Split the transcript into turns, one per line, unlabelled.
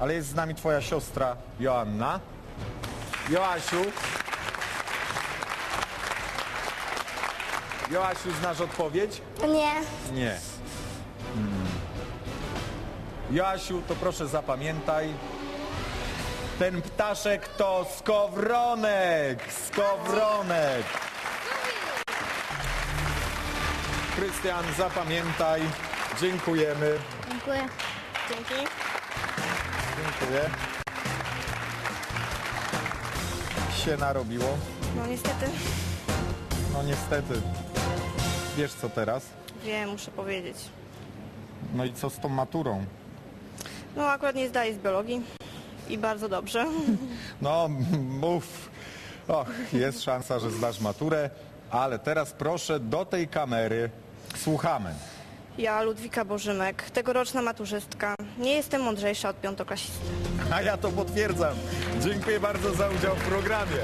ale jest z nami twoja siostra Joanna. Joasiu. Joasiu, znasz odpowiedź?
Nie.
Nie. Mm. Joasiu, to proszę zapamiętaj. Ten ptaszek to skowronek! Skowronek! Krystian, zapamiętaj. Dziękujemy.
Dziękuję.
Dzięki.
Dziękuję. Się narobiło.
No niestety,
No niestety. Wiesz co teraz?
wiem, muszę powiedzieć.
No i co z tą maturą?
No akurat nie zdaję z biologii i bardzo dobrze.
No, mów. Och, jest szansa, że zdasz maturę, ale teraz proszę do tej kamery. Słuchamy.
Ja, Ludwika Bożymek, tegoroczna maturzystka. Nie jestem mądrzejsza od piątoklasisty.
A ja to potwierdzam. Dziękuję bardzo za udział w programie.